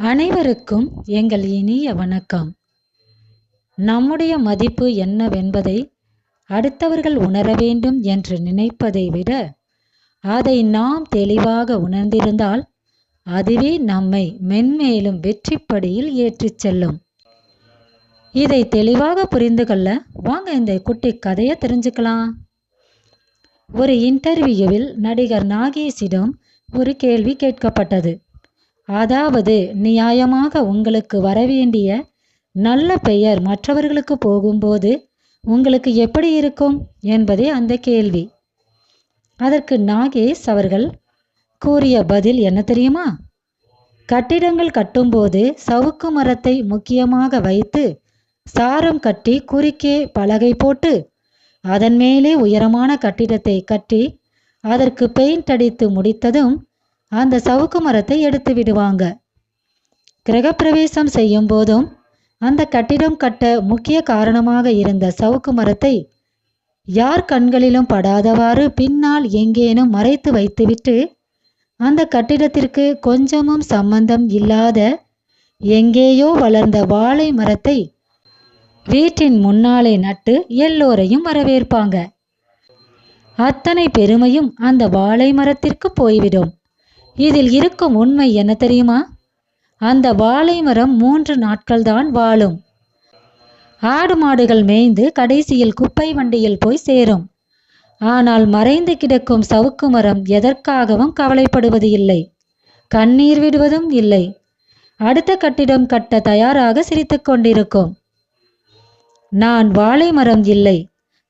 அனைவருக்கும் எங்கள் இனிய வணக்கம். நம்முடைய மதிப்பு என்னவென்பதை அடுத்தவர்கள் உணர வேண்டும் என்று நினைப்பதை விட அதை நாம் தெளிவாக உணர்ந்திருந்தால் அதுவே நம்மை மென்மேலும் வெற்றிப்படியில் ஏற்றிச் செல்லும். இதை தெளிவாக புரிந்து கொள்ள வாங்க இந்த குட்டி கதையை தெரிஞ்சுக்கலாம். ஒரு இன்டர்வியூவில் நடிகர் நாகேஷிடம் ஒரு கேள்வி கேட்கப்பட்டது. அதாவது நியாயமாக உங்களுக்கு வரவேண்டிய நல்ல பெயர் மற்றவர்களுக்கு போகும்போது உங்களுக்கு எப்படி இருக்கும் என்பதே அந்த கேள்வி. அதற்கு நாகேஷ் அவர்கள் கூறிய பதில் என்ன தெரியுமா? கட்டிடங்கள் கட்டும்போது சவுக்கு மரத்தை முக்கியமாக வைத்து சாரம் கட்டி குறுக்கே பலகை போட்டு அதன் மேலே உயரமான கட்டிடத்தை கட்டி அதற்கு பெயிண்ட் அடித்து முடித்ததும் அந்த சவுக்கு மரத்தை எடுத்து விடுவாங்க. கிரகப்பிரவேசம் செய்யும் போதும் அந்த கட்டிடம் கட்ட முக்கிய காரணமாக இருந்த சவுக்கு மரத்தை யார் கண்களிலும் படாதவாறு பின்னால் எங்கேனும் மறைத்து வைத்துவிட்டு அந்த கட்டிடத்திற்கு கொஞ்சமும் சம்பந்தம் இல்லாத எங்கேயோ வளர்ந்த வாழை மரத்தை வீட்டின் முன்னாலே நட்டு எல்லோரையும் வரவேற்பாங்க. அத்தனை பெருமையும் அந்த வாழை மரத்திற்கு போய்விடும். இதில் இருக்கும் உண்மை என்ன தெரியுமா? அந்த வாழை மரம் மூன்று நாட்கள்தான் வாழும். ஆடு மாடுகள் மேய்ந்து கடைசியில் குப்பை வண்டியில் போய் சேரும். ஆனால் மறைந்து கிடக்கும் சவுக்கு மரம் எதற்காகவும் கவலைப்படுவது இல்லை. கண்ணீர் விடுவதும் இல்லை. அடுத்த கட்டிடம் கட்ட தயாராக சிரித்து கொண்டிருக்கும். நான் வாழை மரம் இல்லை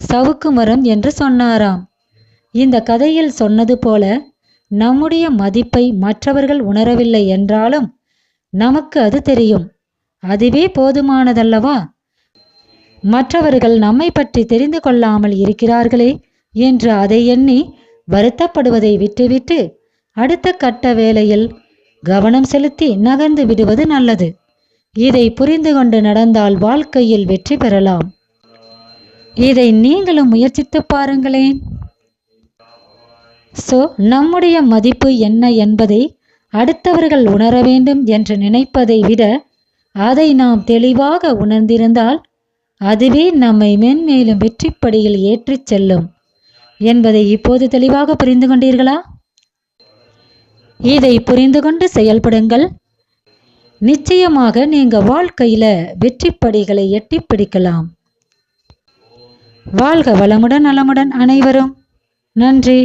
சவுக்கு மரம் என்று சொன்னாராம். இந்த கதையில் சொன்னது போல நம்முடைய மதிப்பை மற்றவர்கள் உணரவில்லை என்றாலும் நமக்கு அது தெரியும். அதுவே போதுமானதல்லவா? மற்றவர்கள் நம்மை பற்றி தெரிந்து கொள்ளாமல் இருக்கிறார்களே என்று அதை எண்ணி வருத்தப்படுவதை விட்டுவிட்டு அடுத்த கட்ட வேளையில் கவனம் செலுத்தி நகர்ந்து விடுவது நல்லது. இதை புரிந்து கொண்டு நடந்தால் வாழ்க்கையில் வெற்றி பெறலாம். இதை நீங்களும் முயற்சித்து பாருங்களேன். ஸோ நம்முடைய மதிப்பு என்ன என்பதை அடுத்தவர்கள் உணர வேண்டும் என்று நினைப்பதை விட அதை நாம் தெளிவாக உணர்ந்திருந்தால் அதுவே நம்மை மென்மேலும் வெற்றிப்படியில் ஏற்றிச் செல்லும். என்பதை இப்போது தெளிவாக புரிந்து கொண்டீர்களா? இதை புரிந்து கொண்டு செயல்படுங்கள். நிச்சயமாக நீங்க வாழ்க்கையில வெற்றிப்படிகளை எட்டி பிடிக்கலாம். வாழ்க வளமுடன் நலமுடன் அனைவரும். நன்றி.